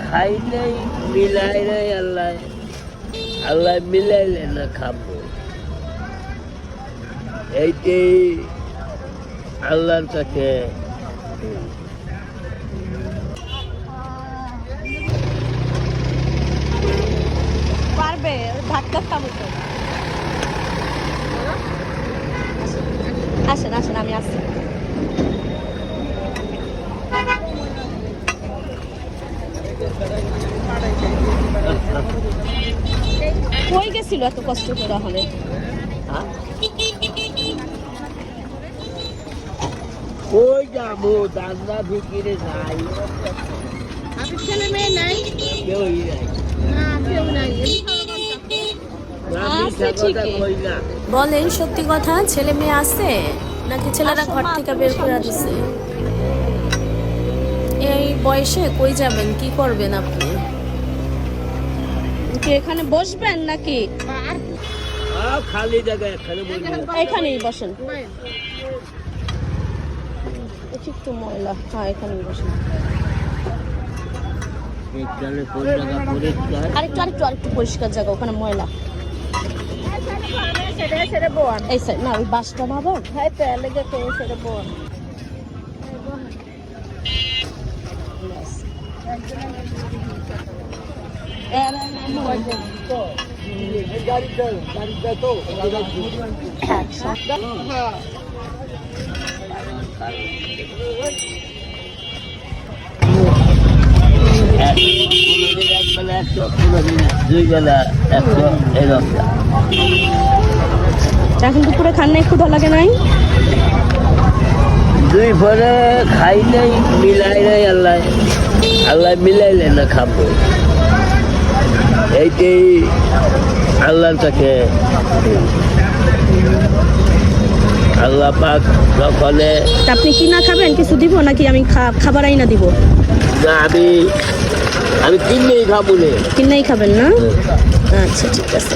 খাই নাই মিলাই নাই আল্লাহ। আল্লাহ মিলাইলে না খাব। এইটাই আল্লাহর কাছে পারবে, ধাক্কা খাব তো। আসেন আসেন, আমি আসছি। কই গেছিল এত কষ্ট করে হলে হ্যাঁ? ওই যাব? নাই। আপনার ছেলে মেয়ে নাই? কেউই নাই। না কেউ নাই। কই বলেন সত্যি কথা ছেলে মেয়ে আছে? নাকি ছেলেরা ঘর থেকে বের করে দিছে? বয়সে কই যাবেন? কি করবেন আপনি? কি এখানে বসবেন নাকি? খালি জায়গায় এখানে এখানেই বসেন। একটু ময়লা। হ্যাঁ এখানেই বসেন। জায়গা আরেকটু আরেকটু আরেকটু পরিষ্কার জায়গা ওখানে ময়লা। এই সাইড না ওই বাসটা আবার হ্যাঁ তো সেটা বোন। এখন দুপুরে খান নাই ক্ষুধা লাগে নাই? দুই পরে খাই নাই মিলাই নাই আল্লাহ আল্লাহ মিলাইলে না খাব। এইটাই আল্লাহর কাছে আল্লাহ পাক যখনে আপনি কি না খাবেন? কিছু দিব নাকি আমি খা- খাবার আইনা দিব? না আমি আমি কিনেই খাব নে। কিনেই খাবেন না? আচ্ছা ঠিক আছে।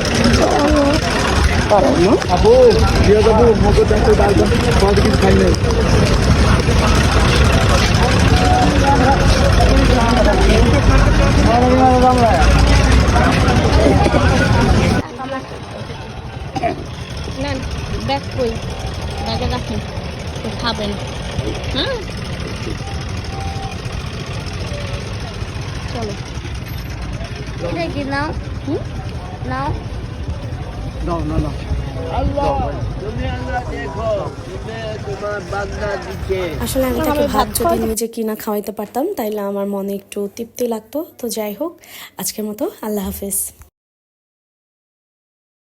করো মা। আপু দিয়ে দেবো ডাল সব কিছু খাই নাই নেন ব্যাগ কই ব্যাগে রাখেন তো খাবেন। হ্যাঁ? চলো। কি নাও। হুম? নাও। দাও না না আল্লাহ। তুমি আল্লাহ দেখো তুমি তোমার বান্দা দিচ্ছে আসলে আমি তাকে ভাত যদি নিজে কিনা খাওয়াইতে পারতাম তাইলে আমার মনে একটু তৃপ্তি লাগতো। তো যাই হোক আজকের মতো আল্লাহ হাফেজ।